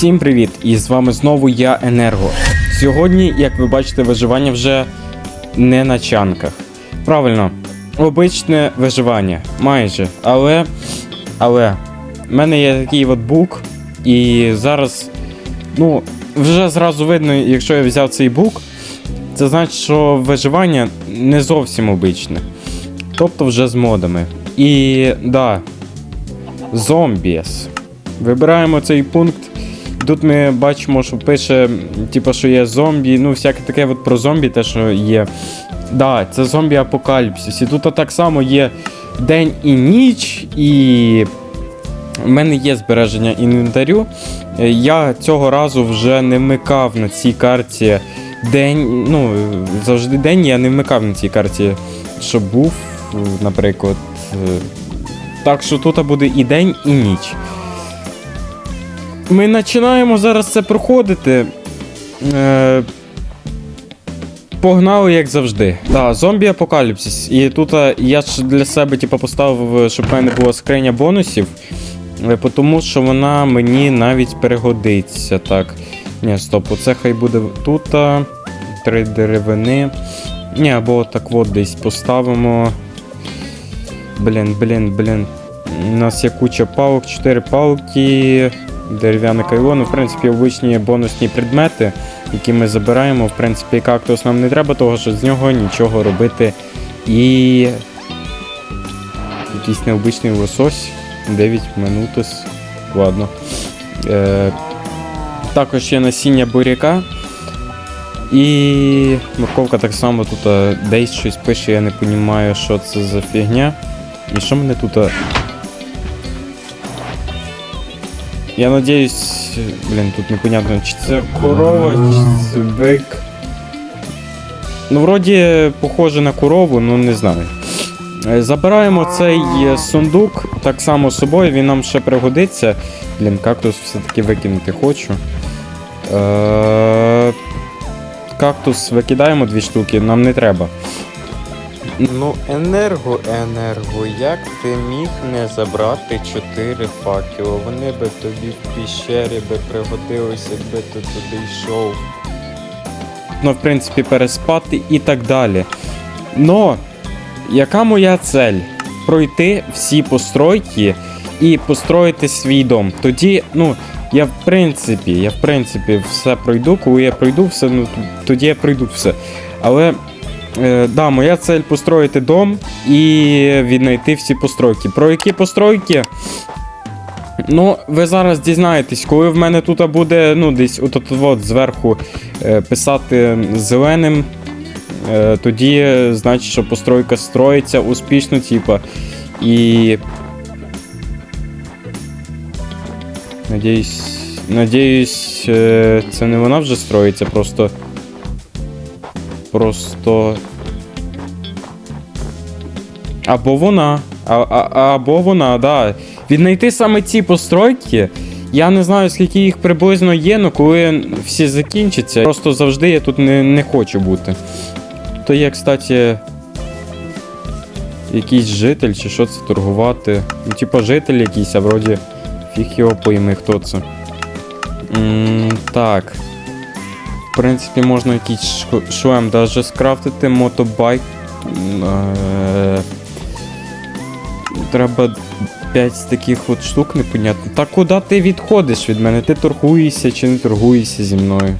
Всім привіт! І з вами знову я Енерго. Сьогодні, як ви бачите, виживання вже не на чанках. Правильно, обичне виживання, майже. Але. Але в мене є такий от бук, і зараз, ну, вже зразу видно, якщо я взяв цей бук, це значить, що виживання не зовсім обичне. Тобто вже з модами. І да, зомбіс. Вибираємо цей пункт. Тут ми бачимо, що пише, типу, що є зомбі, ну, всяке таке от про зомбі, те, що є. Да, це зомбі апокаліпсис. І тут так само є день і ніч, і в мене є збереження інвентарю. Я цього разу вже не вмикав на цій карті день. Ну, завжди день я не вмикав на цій карті, щоб був, наприклад. е, Так що тут буде і день, і ніч. Ми починаємо зараз це проходити. Е, Погнали, як завжди. Да, зомбі апокаліпсис. І тут е, я ж для себе типу, поставив, щоб в мене була скриня бонусів. е, Тому що вона мені навіть перегодиться. Так. Ні, стоп, оце хай буде тут. е, Три деревини. Ні, або так от десь поставимо. Блін, блін, блін. У нас є куча палок, 4 палки, дерев'яне кайло. Ну, в принципі, обичні бонусні предмети, які ми забираємо. В принципі, кактус нам не треба, того що з нього нічого робити. І. Якийсь необичний лосось. 9 минутис. Ладно. Е, також є насіння буряка. І морковка так само тут е, десь щось пише, я не розумію, що це за фігня. І що мене тут. Я надіюсь. Блін, тут непонятно, чи це корова, чи це бик. Ну, вроді, похоже на корову, ну не знаю. Е, Забираємо цей е, сундук так само з собою, він нам ще пригодиться. Блін, кактус все-таки викинути хочу. Е- Кактус викидаємо дві штуки, нам не треба. Ну, енерго, енерго, як ти міг не забрати чотири факела? Вони би тобі в піщері би пригодилися, якби ти туди йшов. Ну, в принципі, переспати і так далі. Но, яка моя цель? Пройти всі постройки і построїти свій дом. Тоді, ну, я в принципі, я в принципі все пройду, коли я пройду все, ну тоді я пройду все. Але да, моя цель построїти дом і віднайти всі постройки. Про які постройки? Ну, ви зараз дізнаєтесь, коли в мене тут буде ну, десь от, от, от зверху е, писати зеленим, е, тоді значить, що постройка строїться успішно, типа. І. Надіюсь. Надіюсь, е, це не вона вже строїться, просто. Просто. Або вона. А, а, або вона, да. Віднайти саме ці постройки. Я не знаю, скільки їх приблизно є, але коли всі закінчаться, просто завжди я тут не, не хочу бути. То є, кстати, якийсь житель, чи що це торгувати. Ну, типа житель якийсь, а вроді фіг його пойми, хто це. м так. Принципі, можна якийсь шлем даже скрафтити, мотобайк. Е- треба 5 таких от штук непонятно. Та куди ти відходиш від мене? Ти торгуєшся чи не торгуєшся зі мною?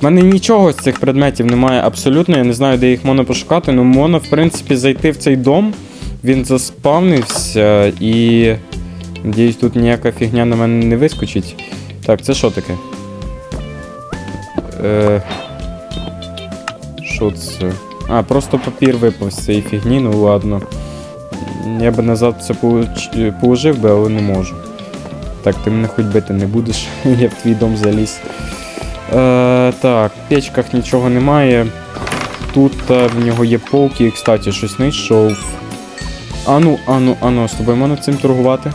В мене нічого з цих предметів немає абсолютно, я не знаю, де їх можна пошукати, але можна, в принципі, зайти в цей дом, він заспавнився і. Надіюсь, тут ніяка фігня на мене не вискочить. Так, це що таке? Е... Що це? А, просто папір випав з цієї фігні, ну ладно. Я би назад це положив би, але не можу. Так, ти мене хоч бити не будеш, я в твій дом заліз. Е, так, в печках нічого немає. Тут е, в нього є полки, і, кстати, щось знайшов. Ану, ану, ану, з тобою можна цим торгувати?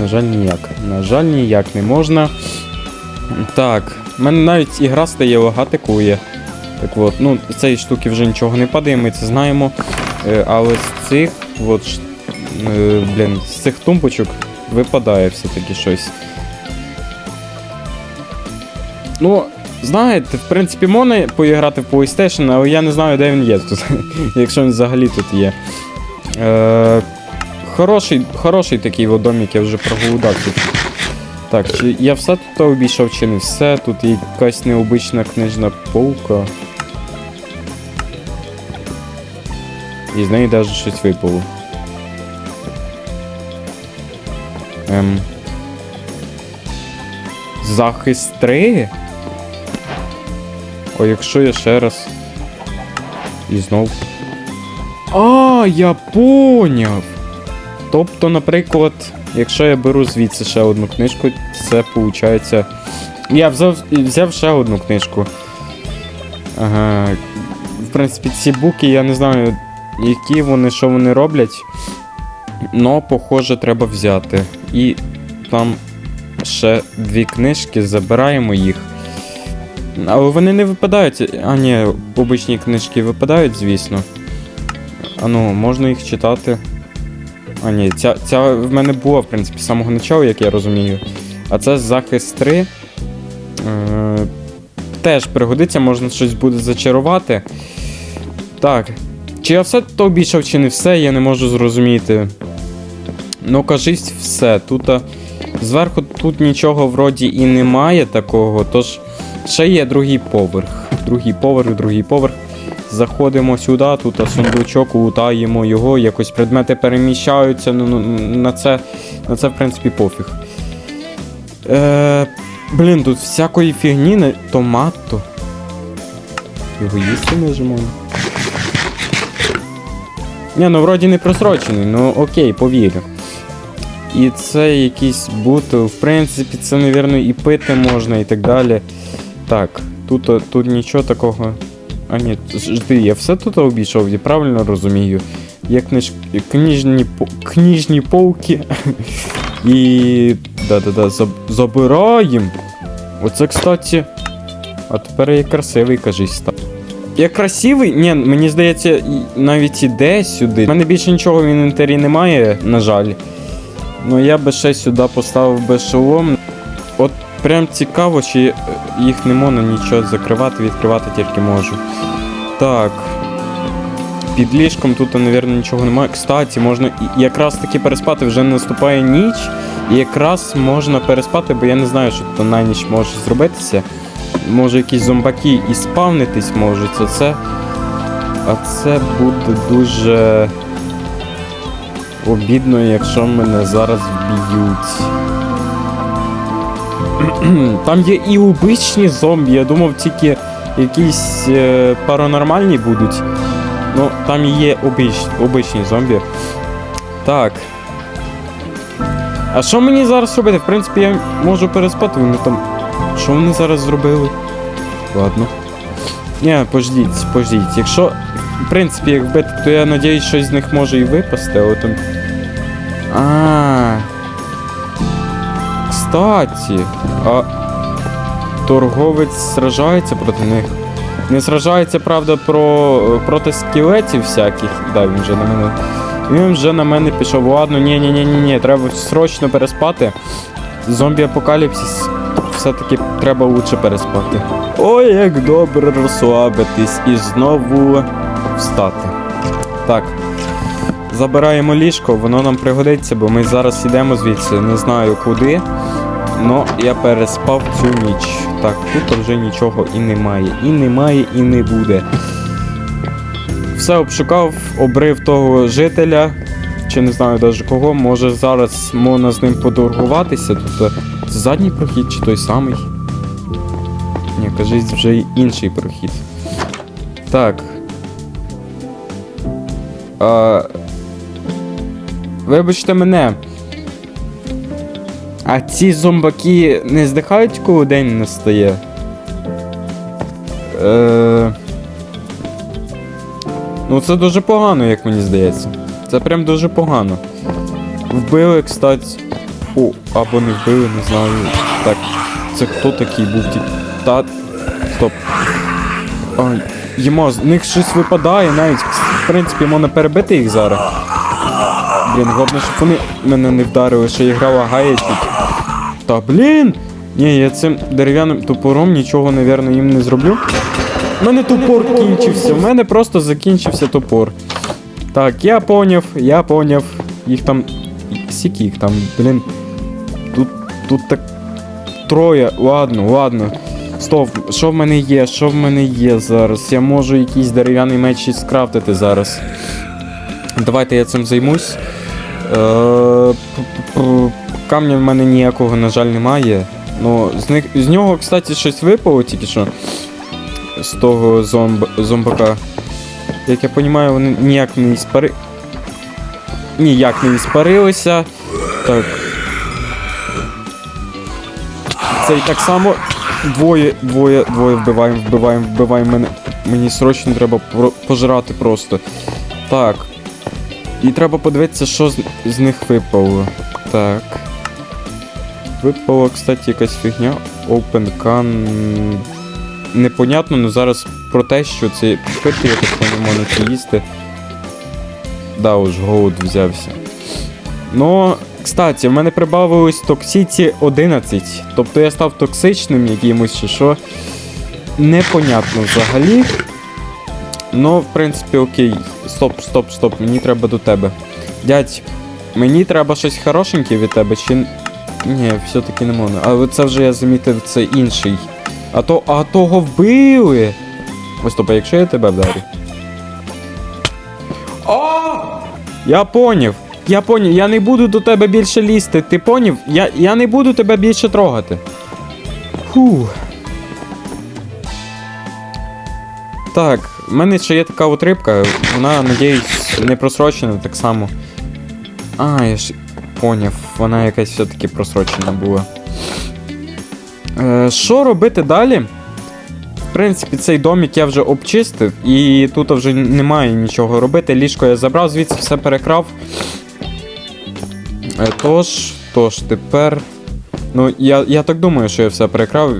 На жаль, ніяк. На жаль, ніяк не можна. Так, мене навіть ігра стає коли. Так от, ну, з цієї штуки вже нічого не падає, ми це знаємо. Е, але з цих, от, е, блін, з цих тумбочок випадає все-таки щось. Ну, знаєте, в принципі, можна поіграти в PlayStation, але я не знаю, де він є тут. Якщо він взагалі тут є. Е, хороший, хороший такий от домик, я вже проголодався. Так, чи я все тут обійшов, чи не все? Тут якась необична книжна полка. І з неї навіть щось випало. Ем. Захист 3? О, якщо я ще раз. І знов. А, я поняв. Тобто, наприклад, якщо я беру звідси ще одну книжку, це виходить. Я взяв, взяв ще одну книжку. Ага. В принципі, ці буки, я не знаю, які вони, що вони роблять. Но, похоже, треба взяти. І там ще дві книжки, забираємо їх. Але вони не випадають. А, ні, обичні книжки випадають, звісно. А ну, можна їх читати. А, ні, ця, ця в мене була, в принципі, з самого початку, як я розумію. А це захист 3. Е, теж пригодиться, можна щось буде зачарувати. Так. Чи я все то обійшов, чи не все, я не можу зрозуміти. Ну, кажись, все. Тут а, зверху тут нічого вроді і немає такого, тож ще є другий поверх. Другий поверх, другий поверх. Заходимо сюди, тут сундучок, лутаємо його, якось предмети переміщаються. Ну, ну, на це, на це, в принципі, пофіг. Е, блін, тут всякої фігні, не- томато. Його їсти не можна. Ні, ну вроді не просрочений, ну окей, повірю. І це якісь бути, в принципі, це, напевно, і пити можна, і так далі. Так, тут, тут нічого такого. А ні, жди, я все тут обійшов, я правильно розумію. Є книж... книжні, книжні полки. І. Да-да-да, заб... забираємо. Оце, кстати. А тепер я красивий, кажись, став. Я красивий? Ні, мені здається, навіть іде сюди. У мене більше нічого в інвентарі немає, на жаль. Ну я би ще сюди поставив би шолом. От прям цікаво, чи е, їх не можна нічого закривати, відкривати тільки можу. Так. Під ліжком тут, мабуть, нічого немає. Кстати, можна якраз таки переспати, вже наступає ніч. І якраз можна переспати, бо я не знаю, що тут на ніч може зробитися. Може якісь зомбаки і спавнитись можуть, а це. А це буде дуже обідно, якщо мене зараз вб'ють. Там є і обичні зомбі, я думав тільки якісь е, паранормальні будуть. Ну, там є обич, обичні зомбі. Так. А що мені зараз робити? В принципі, я можу переспати, вони там. Що вони зараз зробили? Ладно. Ні, пождіть, пождіть. Якщо, в принципі, як вбити, то я надіюсь, щось з них може і випасти, але там. А. Кстати, а торговець сражається проти них. Не сражається, правда, про, проти скелетів всяких. Да, він вже на мене. Він вже на мене пішов. Ладно, ні, ні, ні, ні, ні, треба срочно переспати. Зомбі апокаліпсис. Все-таки треба лучше переспати. Ой, як добре розслабитись і знову встати. Так. Забираємо ліжко, воно нам пригодиться, бо ми зараз йдемо звідси, не знаю куди. Но я переспав цю ніч. Так, тут вже нічого і немає. І немає, і не буде. Все обшукав, обрив того жителя. Чи не знаю навіть кого. Може зараз можна з ним подоргуватися. Тут е, це задній прохід чи той самий. Ні, кажись, вже інший прохід. Так. А... Вибачте мене. А ці зомбаки не здихають, коли день настає? Е... Ну це дуже погано, як мені здається. Це прям дуже погано. Вбили, кстати. О, або не вбили, не знаю. Так, це хто такий був ті. Та. Стоп. Ой, Йому, з них щось випадає навіть. В принципі, можна перебити їх зараз. Блін, головне, щоб вони мене не вдарили, що я грала гаєчник. Та блін! Ні, я цим дерев'яним топором нічого, напевно, їм не зроблю. У мене топор кінчився, у мене просто закінчився топор. Так, я поняв, я поняв. Їх там. Скільки їх там, блін. Тут. тут так. Троє. Ладно, ладно. Стоп, що в мене є? Що в мене є зараз? Я можу якийсь дерев'яний меч скрафтити зараз. Давайте я цим займусь. Е, Камня в мене ніякого, на жаль, немає. Ну, з, них, з нього, кстати, щось випало тільки що. З того зомб, зомбака. Як я розумію, вони ніяк не іспари... Ніяк не іспарилися. Так. Цей так само. Двоє, двоє, двоє вбиваємо, вбиваємо, вбиваємо мене. Мені срочно треба пожрати просто. Так. І треба подивитися, що з, з них випало. Так. Випала, кстати, якась фігня. Open can. Непонятно, але зараз про те, що це пити, я так не можу це їсти. Да, уж голод взявся. Ну, кстати, в мене прибавилось токсиці 11. Тобто я став токсичним якимось чи що. Непонятно взагалі. Ну, в принципі, окей. Стоп, стоп, стоп, мені треба до тебе. Дядь, мені треба щось хорошеньке від тебе, чи. Ні, все-таки не можна. Але це вже я замітив, це інший. А то. А того вбили! Ось стоп, якщо я тебе вдарю? Я поняв. Я поняв, я не буду до тебе більше лізти. Ти поняв? Я, я не буду тебе більше трогати. Фух. Так, в мене ще є така от рибка, вона, надіюсь, не просрочена так само. А, я ж поняв, вона якась все-таки просрочена була. Е, що робити далі? В принципі, цей домик я вже обчистив, і тут вже немає нічого робити. Ліжко я забрав, звідси все перекрав. Е, Тож, тож, тепер. Ну, я, я так думаю, що я все перекрав.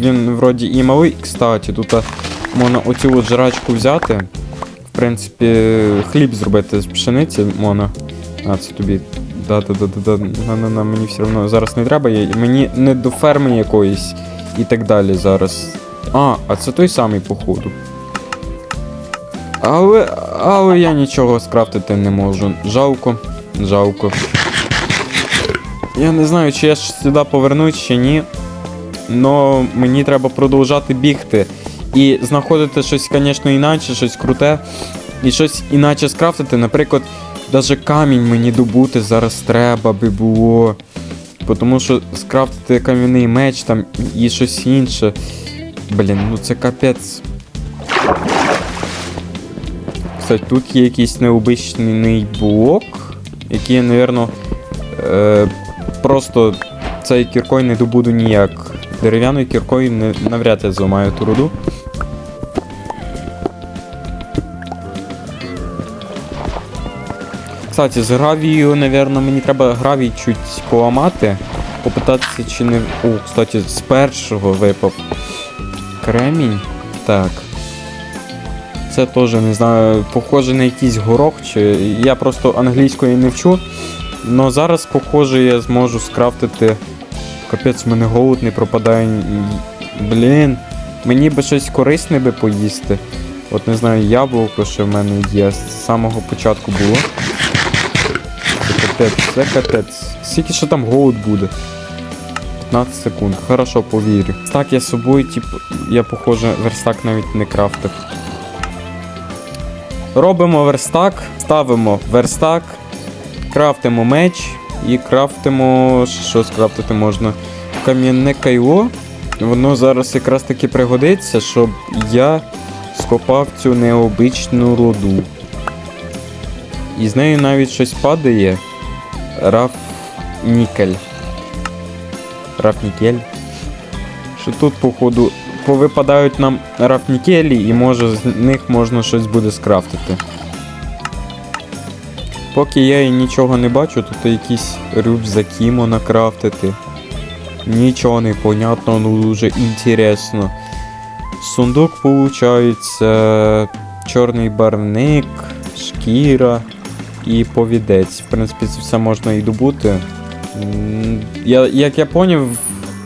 Він вроді і малий, кстати, тут можна оцю от жрачку взяти. В принципі, хліб зробити з пшениці можна. А, це тобі. Да-да-да-да-да. Мені все одно зараз не треба. я- Мені не до ферми якоїсь і так далі зараз. А, а це той самий, походу. Але, але я нічого скрафтити не можу. Жалко, жалко. Я не знаю, чи я ж сюди повернусь, чи ні. Но мені треба продовжати бігти. І знаходити щось, звісно, іначе, щось круте. І щось іначе скрафтити. Наприклад, даже камінь мені добути зараз треба би було. Тому що скрафтити кам'яний меч там і щось інше. Блін, ну це капець. Кстати, тут є якийсь необичний блок, який я, напевно, е, просто цей кіркою не добуду ніяк. Дерев'яною кіркою не, навряд я зламаю ту руду. Кстати, з гравією, напевно, мені треба гравій чуть поламати. Попитатися, чи не. О, кстати, з першого випав кремінь. Так. Це теж не знаю, похоже на якийсь горох, чи. Я просто англійської не вчу. Но зараз, похоже, я зможу скрафтити. Капець, в мене голод не пропадає. Блін. Мені би щось корисне би поїсти. От не знаю, яблуко, що в мене є. З самого початку було. Капець, це капець. Скільки що там голод буде? 15 секунд. Хорошо, повірю. Так, я з собою, тип, я похоже, верстак навіть не крафтив. Робимо верстак, ставимо верстак, крафтимо меч і крафтимо. Що скрафтити можна? Кам'яне кайло. Воно зараз якраз таки пригодиться, щоб я скопав цю необичну руду. І з нею навіть щось падає. Раф Нікель. Раф Нікель. Що тут, походу, повипадають нам рафнікелі, і може з них можна щось буде скрафтити. Поки я і нічого не бачу, тут якісь рюкзаки можна крафтити. Нічого не понятно, ну дуже інтересно. Сундук получається чорний барвник, шкіра і повідець. В принципі, це все можна і добути. Я, як я поняв,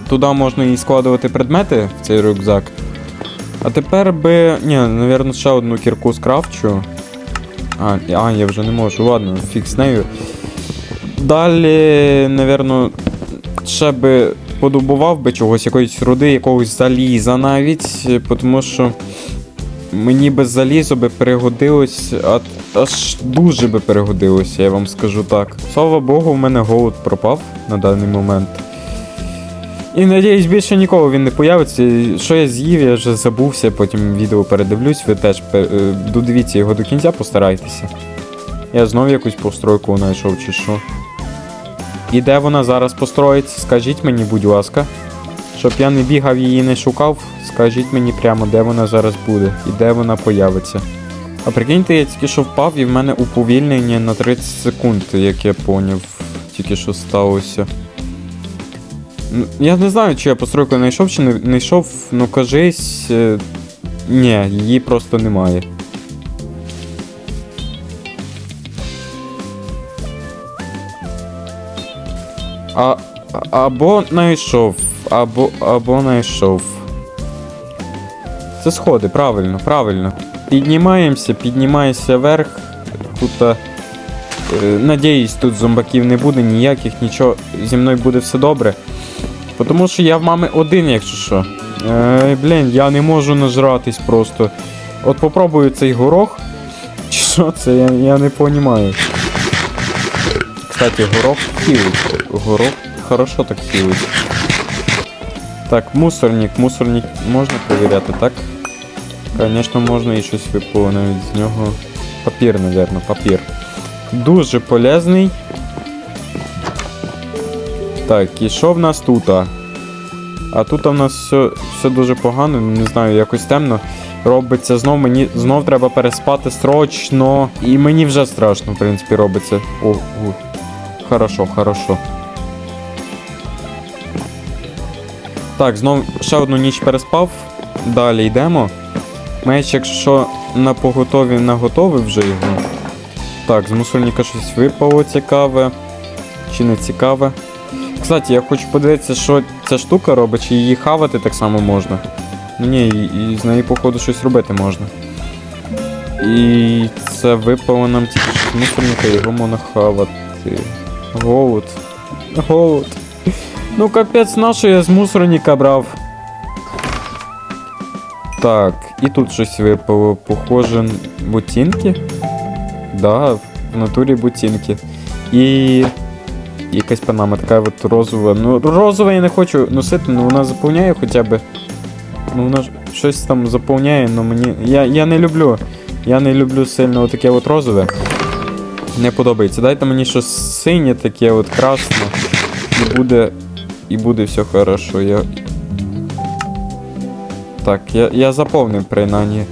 туди можна і складувати предмети в цей рюкзак. А тепер би. Ні, напевно, ще одну кірку скрафчу. А, а, я вже не можу, ладно, фіг з нею. Далі, напевно, ще би подобував би чогось, якоїсь руди, якогось заліза навіть, е, тому що мені без заліза би перегодилось, а, аж дуже би перегодилося, я вам скажу так. Слава Богу, в мене голод пропав на даний момент. І надіюсь, більше ніколи він не появиться. Що я з'їв, я вже забувся, потім відео передивлюсь, ви теж е, додивіться його до кінця, постарайтеся. Я знов якусь постройку знайшов чи що. І де вона зараз построїться, скажіть мені, будь ласка. Щоб я не бігав її не шукав, скажіть мені прямо, де вона зараз буде і де вона появиться. А прикиньте, я тільки що впав і в мене уповільнення на 30 секунд, як я поняв, тільки що сталося. Ну, Я не знаю, чи я постройку знайшов, чи не знайшов, ну кажись. е, Ні, її просто немає. А, або знайшов, або, або знайшов. Це сходи, правильно, правильно. Піднімаємося, піднімаємося вверх. Тут. е, надіюсь, тут зомбаків не буде, ніяких, нічого. Зі мною буде все добре. Тому що я в мами один, якщо що. Е, блін, я не можу нажратись просто. От попробую цей горох. Чи що це? Я, я не розумію. Кстати, горох хілить. Горох хорошо так хілить. Так, мусорник, мусорник можна перевіряти, так? Звісно, можна і щось випало з нього. Папір, напевно, папір. Дуже полезний. Так, і що в нас тут? А, а тут в нас все, все дуже погано, не знаю, якось темно. Робиться знов, мені знов треба переспати срочно. І мені вже страшно, в принципі, робиться. О, о. Хорошо, хорошо. Так, знов ще одну ніч переспав. Далі йдемо. Меч, якщо на поготові наготовив вже його. Так, з мусорника щось випало цікаве. Чи не цікаве. Кстати, я хочу подивитися, що ця штука робить, чи її хавати так само можна. Ну ні, і, з неї, походу, щось робити можна. І це випало нам тільки з мусорника, його можна хавати. Голод. Голод. Ну капець, на я з мусорника брав. Так, і тут щось випало. Похоже, ботинки. Да, в натурі ботинки. І. Якась панама така от розова. Ну, розова я не хочу носити, ну вона заповняє хоча б. Ну вона щось там заповняє, але мені. Я, я не люблю. Я не люблю сильно таке от розове. Не подобається. Дайте мені щось синє таке, от красне. І буде. І буде все хорошо. Я. Так, я, я заповнив принаймні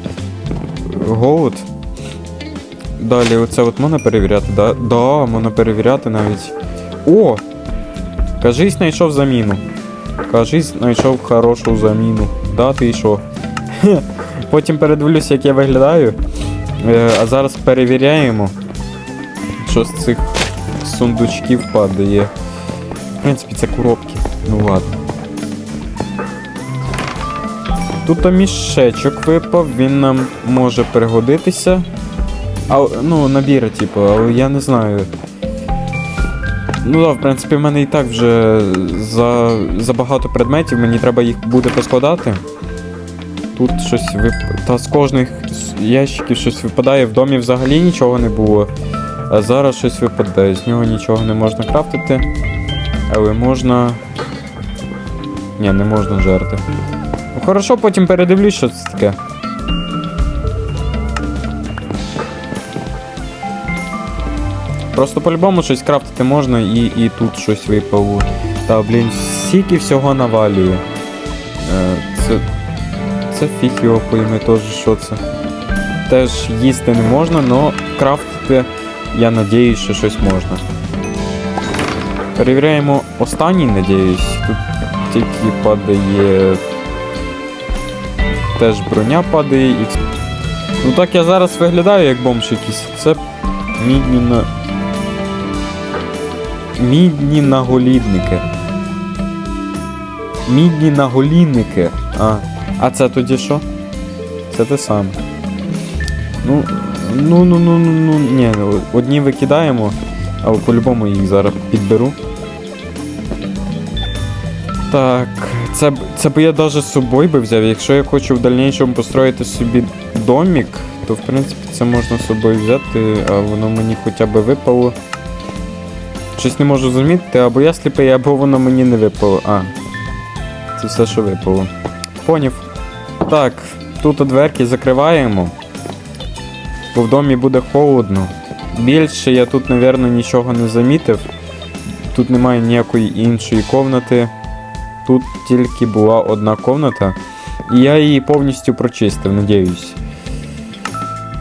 голод. Далі оце от можна перевіряти, да? Да, можна перевіряти навіть. О! Кажись, знайшов заміну. Кажись, знайшов хорошу заміну. Да, ти що? Потім передивлюся, як я виглядаю. Е, а зараз перевіряємо, що з цих сундучків падає. В принципі, це коробки. Ну ладно. Тут мішечок випав, він нам може пригодитися. А, ну, набір, типу, але я не знаю. Ну так, в принципі, в мене і так вже за, за багато предметів, мені треба їх буде поскладати. Тут щось вип... Та з кожних ящиків щось випадає, в домі взагалі нічого не було. А зараз щось випадає, з нього нічого не можна крафтити. Але можна. Ні, не можна жерти. Ну хорошо, потім передивлюсь, що це таке. Просто по-любому щось крафтити можна і, і тут щось випало. Та, блін, стільки всього навалює. Е, це. Це фіг його пойми теж, що це. Теж їсти не можна, але крафтити, я надіюсь, що щось можна. Перевіряємо останній, надіюсь. Тут тільки падає. Теж броня падає і. Ну так я зараз виглядаю як бомж якийсь. Це мідні на. Мідні наголідники. Мідні наголінники. А, а це тоді що? Це те саме. Ну, ну, ну, ну, ну, ну, ні, одні викидаємо, але по-любому їх зараз підберу. Так, це, це б я навіть з собою би взяв. Якщо я хочу в дальнішому построїти собі домік, то в принципі це можна з собою взяти, а воно мені хоча б випало. Щось не можу замітити, або я сліпий, або воно мені не випало. А. Це все, що випало. Поняв. Так, тут дверки закриваємо. Бо в домі буде холодно. Більше я тут, напевно, нічого не замітив. Тут немає ніякої іншої комнати. Тут тільки була одна комната. І я її повністю прочистив, надіюсь.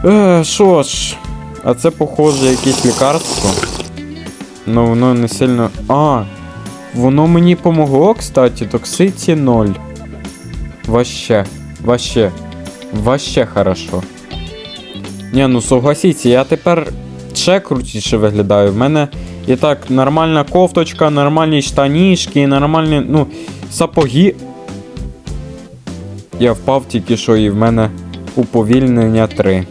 Е, Що ж, а це, похоже, якесь лікарство. Ну, воно не сильно. А! Воно мені помогло, кстати, токсиці 0. Ваще. Ваще. Ваще хорошо. Ні, ну согласіться, я тепер ще крутіше виглядаю. В мене і так нормальна кофточка, нормальні штанішки, нормальні, ну, сапоги. Я впав тільки що і в мене уповільнення 3.